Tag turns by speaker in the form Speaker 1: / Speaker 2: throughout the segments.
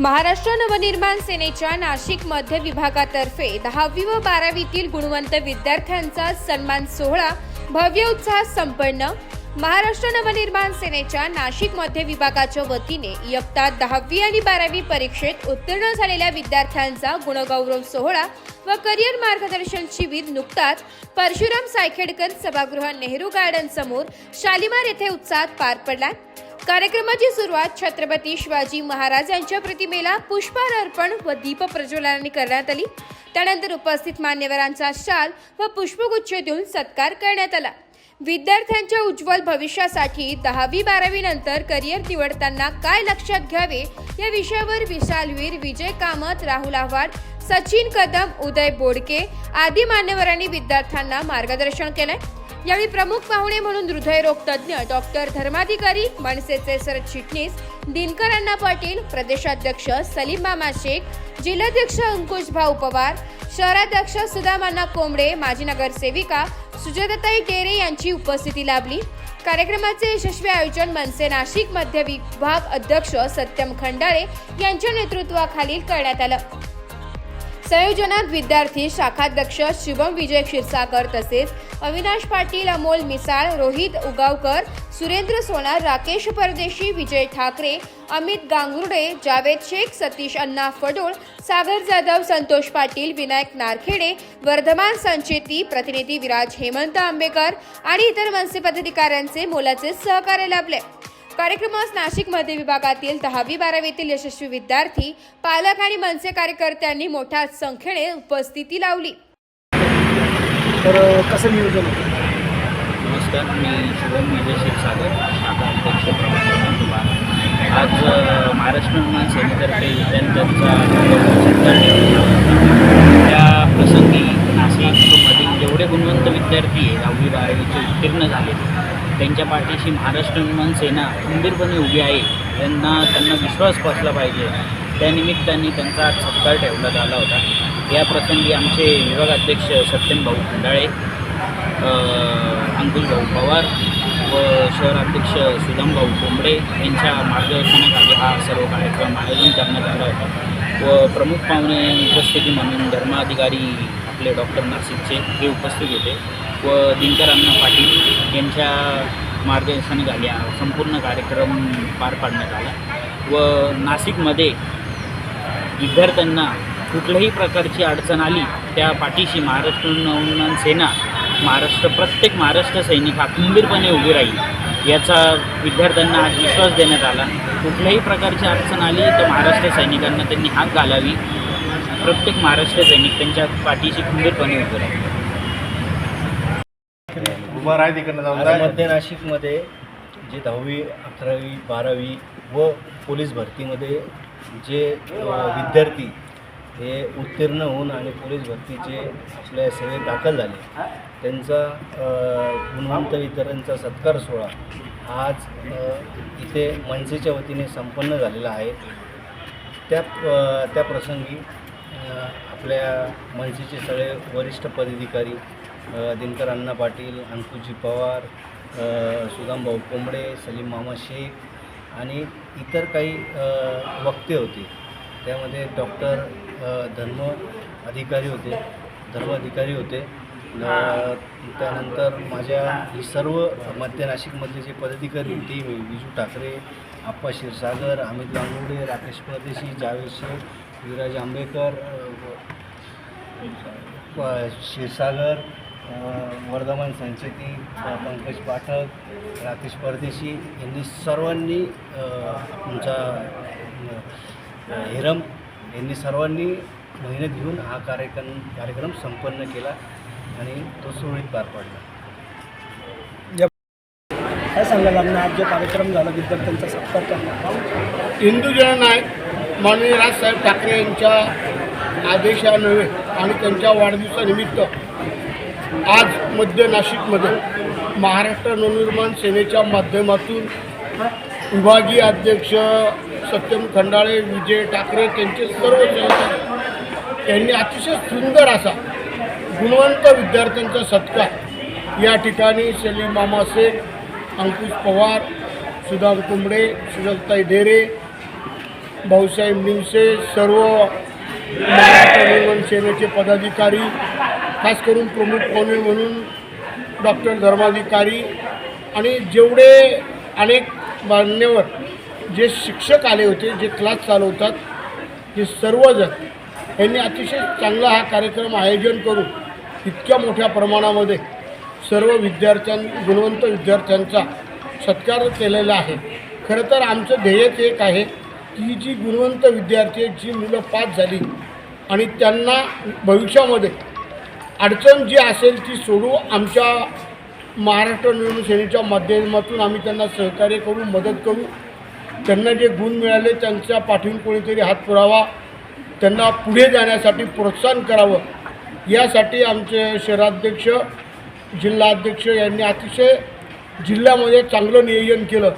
Speaker 1: महाराष्ट्र नवनिर्माण सेनेच्या नाशिक मध्य विभागातर्फे दहावी व बारावीतील गुणवंत विद्यार्थ्यांचा सन्मान सोहळा भव्य उत्साहात संपन्न महाराष्ट्र नवनिर्माण सेनेच्या नाशिक मध्य विभागाच्या वतीने इयत्ता दहावी आणि बारावी परीक्षेत उत्तीर्ण झालेल्या विद्यार्थ्यांचा गुणगौरव सोहळा व करिअर मार्गदर्शन शिबिर नुकताच परशुराम सायखेडकर सभागृह नेहरू गार्डन समोर शालिमार येथे उत्साहात पार पडला. कार्यक्रमाची सुरुवात छत्रपती शिवाजी महाराज यांच्या प्रतिमेला पुष्पहार अर्पण व दीप प्रज्वलनाने करण्यात आली. त्यानंतर उपस्थित मान्यवरांचा शाल व पुष्पगुच्छ देऊन सत्कार करण्यात आला. विद्यार्थ्यांच्या उज्ज्वल भविष्यासाठी दहावी बारावी नंतर करिअर निवडताना काय लक्षात घ्यावे या विषयावर विशालवीर विजय कामत राहुल आव्हाड सचिन कदम उदय बोडके आदी मान्यवरांनी विद्यार्थ्यांना मार्गदर्शन केलंय. यावेळी प्रमुख पाहुणे म्हणून हृदयरोग तज्ज्ञ डॉक्टर धर्माधिकारी मनसेचे सरचिटणीस दिनकर अण्णा पाटील प्रदेशाध्यक्ष सलीम मामा शेख जिल्हाध्यक्ष अंकुश भाऊ पवार शहराध्यक्ष सुदामाना कोंबडे माजी नगरसेविका सुजाताताई टेरे यांची उपस्थिती लाभली. कार्यक्रमाचे यशस्वी आयोजन मनसे नाशिक मध्य विभाग अध्यक्ष सत्यम खंडाळे यांच्या नेतृत्वाखाली करण्यात आलं. संयोजनात विद्यार्थी शाखाध्यक्ष शुभम विजय क्षीरसागर तसेच अविनाश पाटील अमोल मिसाळ रोहित उगावकर सुरेंद्र सोनार राकेश परदेशी विजय ठाकरे अमित गांगुर्डे जावेद शेख सतीश अण्णा फडोळ सागर जाधव संतोष पाटील विनायक नारखेडे वर्धमान संचेती प्रतिनिधी विराज हेमंत आंबेकर आणि इतर मनसे पदाधिकाऱ्यांचे मोलाचे सहकार्य लाभले. कार्यक्रमास नाशिक मध्य विभागातील दहावी बारावीतील यशस्वी विद्यार्थी पालक आणि मनसे कार्यकर्त्यांनी मोठ्या संख्येने उपस्थिती लावली.
Speaker 2: तर कसं नियोजन होतं?
Speaker 3: नमस्कार मी शिवम विजय क्षीरसागर शाखा अध्यक्ष प्रमुख आज महाराष्ट्र विमान सेनेतर्फे त्यांचा त्या प्रसंगी नाशिकमधील जेवढे गुणवंत विद्यार्थी आहे, दहावी बारावीचे उत्तीर्ण झाले त्यांच्या पाठीशी महाराष्ट्र विमान सेना खंबीरपणे उभी आहे. त्यांना त्यांना विश्वास बसला पाहिजे. त्यानिमित्ताने त्यांचा आज सत्कार ठेवण्यात आला होता. या प्रसंगी आमचे विभागाध्यक्ष सत्यम भाऊ खंडाळे अंकुल भाऊ पवार व शहराध्यक्ष सुदामभाऊ कोंबडे यांच्या मार्गदर्शनाखाली हा सर्व कार्यक्रम आयोजन करण्यात आला होता. व प्रमुख पाहुणे उपस्थिती म्हणून धर्माधिकारी आपले डॉक्टर नाशिकचे हे उपस्थित होते. व दिनकर अण्णा पाटील यांच्या मार्गदर्शनाखाली हा संपूर्ण कार्यक्रम पार पाडण्यात आला. व नाशिकमध्ये विद्यार्थ्यांना कुठल्याही प्रकारची अडचण आली त्या पाठीशी महाराष्ट्र नवनिर्माण सेना महाराष्ट्र प्रत्येक महाराष्ट्र सैनिक हा खंबीरपणे उभी राहील. याचा विद्यार्थ्यांना आज विश्वास देण्यात आला. कुठल्याही प्रकारची अडचण आली तर महाराष्ट्र सैनिकांना त्यांनी हाक घालावी. प्रत्येक महाराष्ट्र सैनिक त्यांच्या पाठीशी खंबीरपणे उभे राहील.
Speaker 4: मध्य नाशिकमध्ये जे दहावी अकरावी बारावी व पोलीस भरतीमध्ये जे विद्यार्थी हे उत्तीर्ण होऊन आणि पोलीस भरतीचे आपल्या सेवेत दाखल झाले त्यांचा गुणवंत वितरणचा सत्कार सोहळा आज इथे मनसेच्या वतीने संपन्न झालेला आहे. त्या त्या प्रसंगी आपल्या मनसेचे सगळे वरिष्ठ पदाधिकारी दिनकर अण्णा पाटील अंकुजी पवार सुदामभाऊ कोंबडे सलीम मामा शेख आणि इतर काही वक्ते होते. त्यामध्ये डॉक्टर धर्म अधिकारी होते धर्म अधिकारी होते. त्यानंतर माझ्या ही सर्व मध्य नाशिकमधले जे पदाधिकारी होते विजू ठाकरे आप्पा क्षीरसागर अमित गांगुर्डे राकेश परदेशी जावेद शेख विराज आंबेकर क्षीरसागर वर्धमान संचेती पंकज पाठक राकेश परदेशी यांनी सर्वांनी तुमचा हिरम यांनी सर्वांनी मेहनत घेऊन हा कार्यक्रम कार्यक्रम संपन्न केला आणि तो सुरळीत पार पडला.
Speaker 2: काय सांगाल आपला आज जो कार्यक्रम झाला विद्यार्थ्यांचा सत्कार करणार
Speaker 5: हिंदू नायक माननीय राजसाहेब ठाकरे यांच्या आदेशान्वये आणि त्यांच्या वाढदिवसानिमित्त आज मध्य नाशिकमध्ये महाराष्ट्र नवनिर्माण सेनेच्या माध्यमातून विभागीय अध्यक्ष सत्यम खंडाळे विजय ठाकरे त्यांचे सर्व सहकारी अतिशय सुंदर असा गुणवंत विद्यार्थ्यांचा सत्कार या ठिकाणी सलीम मामा शेख अंकुश पवार सुदाम कुंबडे सुजलताई ढेरे भाऊसाहेब निमसे सर्व महाराष्ट्र निर्माण सेनेचे पदाधिकारी खास करून प्रमुख पाहुणे म्हणून डॉक्टर धर्माधिकारी आणि जेवढे अनेक मान्यवर जे शिक्षक आले होते जे क्लास चालवतात हे सर्वजण यांनी अतिशय चांगला हा कार्यक्रम आयोजन करून इतक्या मोठ्या प्रमाणामध्ये सर्व विद्यार्थ्यां गुणवंत विद्यार्थ्यांचा सत्कार केलेला आहे. खरं तर आमचं ध्येयच एक आहे की जी गुणवंत विद्यार्थी जी मुलं पास झाली आणि त्यांना भविष्यामध्ये अडचण जी असेल ती सोडू आमच्या महाराष्ट्र निर्माण सेनेच्या माध्यमातून आम्ही त्यांना सहकार्य करू मदत करू. त्यांना जे गुण मिळाले त्यांच्या पाठीवर कोणीतरी हात पुरावा. त्यांना पुढे जाण्यासाठी प्रोत्साहन करावं. यासाठी आमचे शहराध्यक्ष जिल्हाध्यक्ष यांनी अतिशय जिल्ह्यामध्ये चांगलं नियोजन केलं.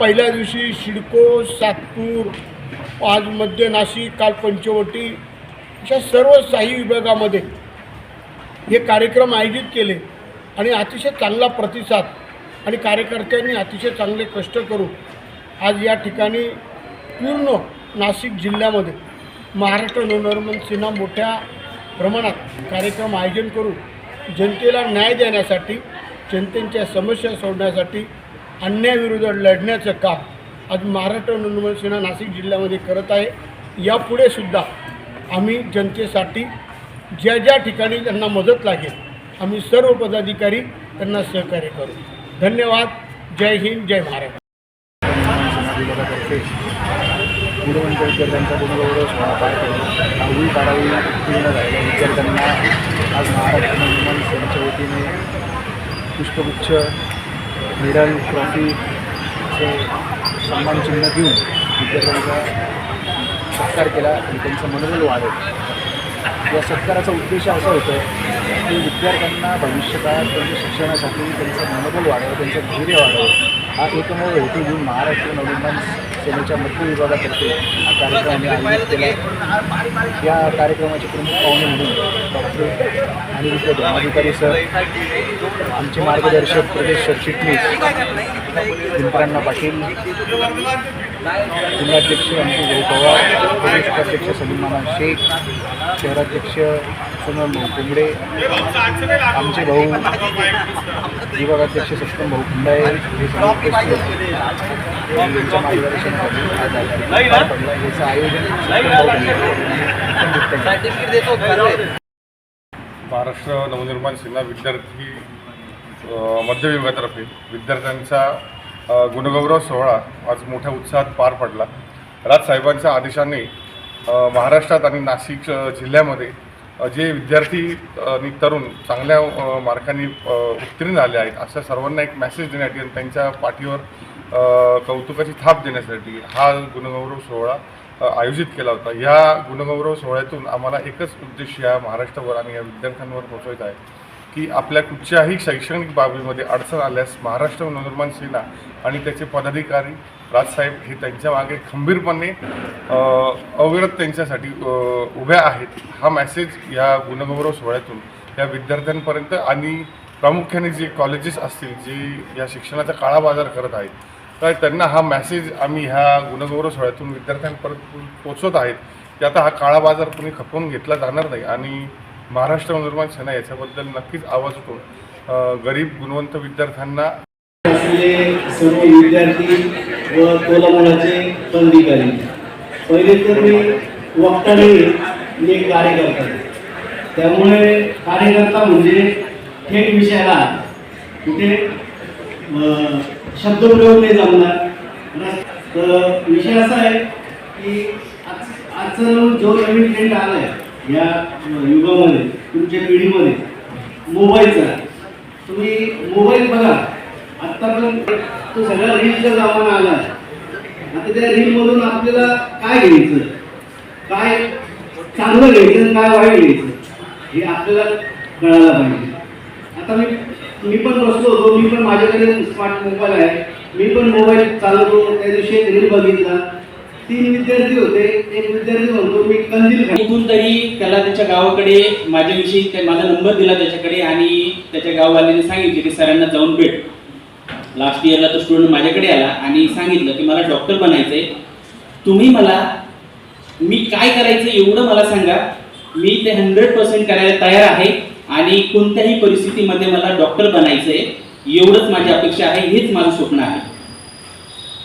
Speaker 5: पहिल्या दिवशी शिडको सातपूर आज मध्य नाशिक काल पंचवटी अशा सर्व साही विभागामध्ये हे कार्यक्रम आयोजित केले आणि अतिशय चांगला प्रतिसाद आणि कार्यकर्त्यांनी अतिशय चांगले कष्ट करून आज या ठिकाणी पूर्ण नाशिक जिल्ह्यामध्ये महाराष्ट्र नवनिर्माण सेना मोठ्या प्रमाणात कार्यक्रम आयोजन करून जनतेला न्याय देण्यासाठी जनतेच्या समस्या सोडण्यासाठी अन्यायाविरुद्ध लढण्याचं काम आज महाराष्ट्र नवनिर्माण सेना नाशिक जिल्ह्यामध्ये करत आहे. यापुढे सुद्धा आम्ही जनतेसाठी ज्या ज्या ठिकाणी त्यांना मदत लागेल आम्ही सर्व पदाधिकारी त्यांना सहकार्य करू. धन्यवाद. जय हिंद जय महाराष्ट्र
Speaker 2: विभागातर्फे गुणवंत विद्यार्थ्यांचा गुणगौरव सोहळा पार पडला. दहावी बारावी उत्तीर्ण झालेल्या विद्यार्थ्यांना आज महाराष्ट्र निर्माण सेनेच्या वतीने पुष्पगुच्छ मेडल ट्रॉफी असे सन्मानचिन्ह देऊन विद्यार्थ्यांचा सत्कार केला आणि त्यांचं मनोबल वाढवलं या सत्काराचा उद्देश असा होतो की विद्यार्थ्यांना भविष्यकाळात त्यांच्या शिक्षणासाठी त्यांचं मनोबल वाढवं त्यांचं धैर्य वाढवं हा एकमेव हेतू घेऊन महाराष्ट्र नवनिर्माण सेनेच्या मध्य विभागातर्फे हा कार्यक्रम आम्ही आयोजित केला आहे. या कार्यक्रमाचे प्रमुख पाहुणे म्हणून डॉक्टर आणि इथले धर्माधिकारी सर आमचे मार्गदर्शक प्रदेश सरचिटणीस दिनकरांना पाटील जिल्हाध्यक्ष आमचे भाऊ पवार प्रदेश उपाध्यक्ष सलीमाना शेख शहराध्यक्ष सोनल भाऊ कुंबडे आमचे भाऊ विभागाध्यक्ष सत्यम भाऊ खंडाळे हे. यांच्या मार्गदर्शनाखाली हा. याचं आयोजन
Speaker 6: महाराष्ट्र नवनिर्माण सेना विद्यार्थी मध्य विभागातर्फे विद्यार्थ्यांचा गुणगौरव सोहळा आज मोठ्या उत्साहात पार पडला राजसाहेबांच्या आदेशाने अ, महाराष्ट्रात आणि नाशिक जिल्ह्यामध्ये जे विद्यार्थी आणि तरुण चांगल्या मार्कांनी उत्तीर्ण झाले आहेत अशा सर्वांना एक मेसेज देण्यासाठी आणि त्यांच्या पाठीवर कौतुकाची थाप देण्यासाठी हा गुणगौरव सोहळा आयोजित केला होता. या गुणगौरव सोहळ्यातून आम्हाला एकच उद्देश या महाराष्ट्रावर आणि या विद्यार्थ्यांवर पोचवायचा आहे की आपल्या कुठच्याही शैक्षणिक बाबीमध्ये अडचण आल्यास महाराष्ट्र नवनिर्माण सेना आणि त्याचे पदाधिकारी राजसाहेब हे त्यांच्या मागे खंबीरपणे अविरत त्यांच्यासाठी उभ्या आहेत. हा मेसेज या गुणगौरव सोहळ्यातून या विद्यार्थ्यांपर्यंत आणि प्रामुख्याने जे कॉलेजेस असतील जे या शिक्षणाचा काळाबाजार करत आहेत तर त्यांना हा मेसेज आम्ही ह्या गुणगौरव सोहळ्यातून विद्यार्थ्यांपर्यंत पोचवत आहेत. की आता हा काळा बाजार कुणी खपवून घेतला जाणार नाही आणि महाराष्ट्र नवनिर्माण सेना याच्याबद्दल नक्कीच आवाज होतो गरीब गुणवंत विद्यार्थ्यांना
Speaker 7: सर्व विद्यार्थी व तोलामुलाचे पदाधिकारी पहिले तर मी वक्ताने मी एक कार्यकर्ता त्यामुळे कार्यकर्ता म्हणजे थेट विषयाला कुठे शब्दप्रयोग नाही जमणार. तर विषय असा आहे की आज आजचा जो नवीन ट्रेंड आला आहे या युगामध्ये तुमच्या पिढीमध्ये मोबाईलचा. तुम्ही मोबाईल बघा. आत्तापर्यंत तो सगळा रीलचा जमाना आला आता त्या रील मधून आपल्याला काय घ्यायचं? काय चांगलं घ्यायचं काय वाईट घ्यायचं? हे आपल्याला कळायला पाहिजे. आता मी मी पण बसलो होतो. मी पण माझ्याकडे स्मार्ट मोबाईल आहे. मी पण मोबाईल चालवतो. त्या दिवशी एक रील बघितला. तीन विद्यार्थी होते. एक विद्यार्थी म्हणतो मी कंदील खा
Speaker 8: इथून तरी त्याला त्याच्या गावाकडे माझ्याविषयी माझा नंबर दिला त्याच्याकडे आणि त्याच्या गाववाल्याने सांगितले की सरांना जाऊन भेट. लास्ट इयरला तो स्टुडंट माझ्याकडे आला आणि सांगितलं की मला डॉक्टर बनायचं आहे तुम्ही मला मी काय करायचं एवढं मला सांगा. मी ते हंड्रेड पर्सेंट करायला तयार आहे आणि कोणत्याही परिस्थितीमध्ये मला डॉक्टर बनायचं आहे एवढंच माझी अपेक्षा आहे हेच माझं स्वप्न आहे.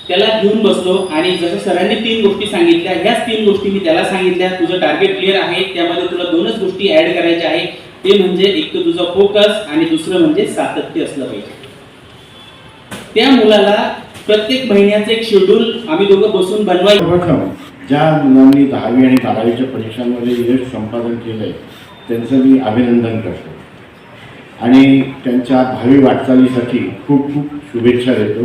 Speaker 8: त्याला घेऊन बसलो आणि जसं सरांनी तीन गोष्टी सांगितल्या ह्याच तीन गोष्टी मी त्याला सांगितल्या. तुझं टार्गेट क्लिअर आहे त्यामध्ये तुला दोनच गोष्टी ऍड करायच्या आहे ते म्हणजे एक तर तुझा फोकस आणि दुसरं म्हणजे सातत्य असलं पाहिजे. त्या मुलाला प्रत्येक महिन्याचं एक शेड्यूल आम्ही दोघं बसून बनवायचं.
Speaker 5: ज्या मुलांनी दहावी आणि बारावीच्या परीक्षांमध्ये यश संपादन केलं आहे त्यांचं मी अभिनंदन करतो. आणि त्यांच्या भावी वाटचालीसाठी खूप खूप शुभेच्छा देतो.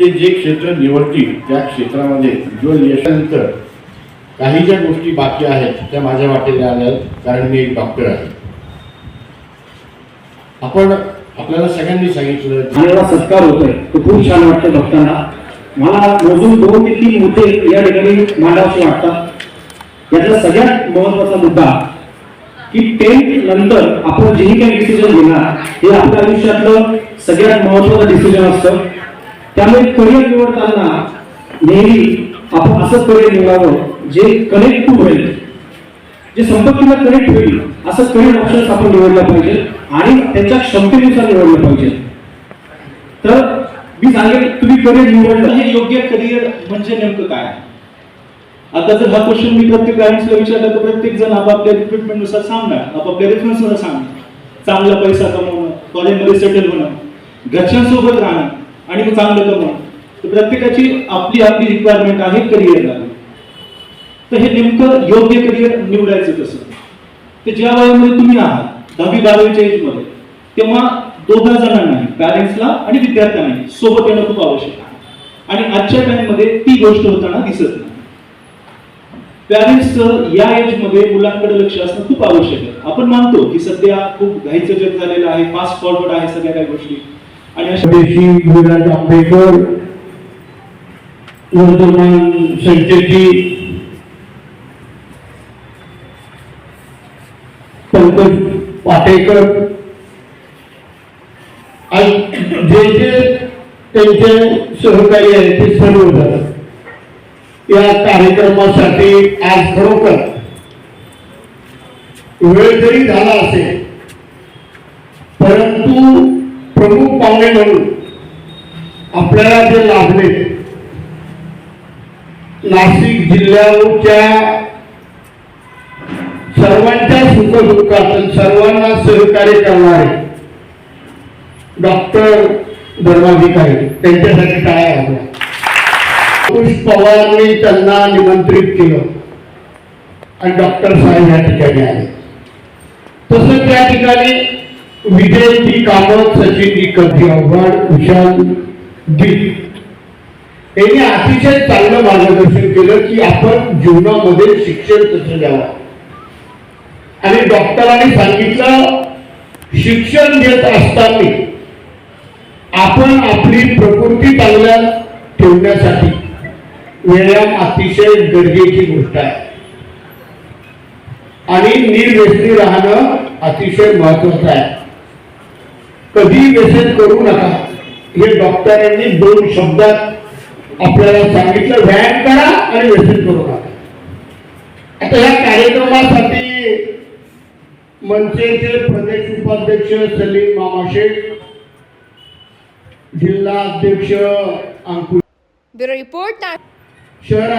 Speaker 5: ते जे क्षेत्र निवडतील त्या क्षेत्रामध्ये जो यशानंतर काही ज्या गोष्टी बाकी आहेत त्या माझ्या वाटेला आल्या कारण मी एक डॉक्टर आहे. आपण आपल्याला सगळ्यांनी सांगितलं.
Speaker 9: झालेला सत्कार होतोय. तो खूप छान वाटतं बघताना मला मोजून दोन ते तीन मुद्दे या ठिकाणी मांडावसे वाटतात. यातला सगळ्यात महत्त्वाचा मुद्दा की टेन्थ नंतर आपण जेही काही डिसिजन घेणार हे आपल्या आयुष्यातलं सगळ्यात महत्वाचं डिसिजन असतं. त्यामुळे करिअर निवडताना नेहमी आपण असं करिअर निवडावं जे कनेक्ट टू होईल जे संपत्तीला कनेक्ट होईल असं करिअर ऑप्शन्स आपण निवडलं पाहिजे आणि त्यांच्या क्षमतेनुसार निवडलं पाहिजे. तर मी सांगेल तुम्ही करिअर निवडलं.
Speaker 10: हे योग्य करिअर म्हणजे नेमकं काय? आहे? आता जर हा क्वेश्चन मी प्रत्येक पॅरेंट्सला विचारला तर प्रत्येक जण आपापल्या रिक्रुटमेंटनुसार सांगणार आपापल्या रेफरन्स सांगणार. चांगला पैसा कमवणं कॉलेजमध्ये सेटल होणं घरच्यांसोबत राहणं आणि मग चांगलं कमवणं. तर प्रत्येकाची आपली आपली रिक्वायरमेंट आहे करिअरला. तर हे नेमकं योग्य करिअर निवडायचं कसं? ते ज्या वयामध्ये तुम्ही आहात दहावी बारावीच्या एजमध्ये तेव्हा दोघा जणांनाही पॅरेंट्सला आणि विद्यार्थ्यांनाही सोबत येणं खूप आवश्यक आहे. आणि आजच्या टाइममध्ये ती गोष्ट होताना दिसत नाही. पॅरेंट्सचं या एजमध्ये मुलांकडे लक्ष असणं खूप आवश्यक आहे. आपण मानतो की सध्या खूप घाईचं जग झालेलं आहे फास्ट फॉरवर्ड आहे सगळ्या काही गोष्टी. आणि अशा
Speaker 5: आंबेडकर संचेती पंकज पाटेकर आणि जे जे त्यांचे सहकारी आहेत ते सर्व या कार्यक्रमासाठी आज खरोखर वेळ जरी झाला असेल परंतु प्रमुख पाहुणे म्हणून आपल्याला जे लाभले नाशिक जिल्ह्याच्या सर्वांच्या सुखदुःखात आणि सर्वांना सहकार्य करणारे डॉक्टर धर्माधिकारी त्यांच्यासाठी काय आहे पुष पवारांनी त्यांना निमंत्रित केलं. आणि डॉक्टर साहेब या ठिकाणी आले. तसं त्या ठिकाणी विजयजी कामत सचिनजी कधी अव्हाड विशाल दीप. यांनी अतिशय चांगलं मार्गदर्शन केलं की आपण जीवनामध्ये शिक्षण कसं द्यावं आणि डॉक्टरांनी सांगितलं शिक्षण घेत असताना आपण आपली प्रकृती चांगल्या ठेवण्यासाठी व्यायाम अतिशय गरजेची गोष्ट आहे. आणि निर्व्यसनी राहणं अतिशय महत्वाचं आहे. कधी व्यसन करू नका. हे डॉक्टरांनी दोन शब्दात आपल्याला सांगितलं व्यायाम करा आणि व्यसन करू नका. आता या कार्यक्रमासाठी मनसेचे प्रदेश उपाध्यक्ष सलीम मामाशेठ जिल्हा अध्यक्ष अंकुश
Speaker 1: ब्युरो रिपोर्ट
Speaker 5: शहर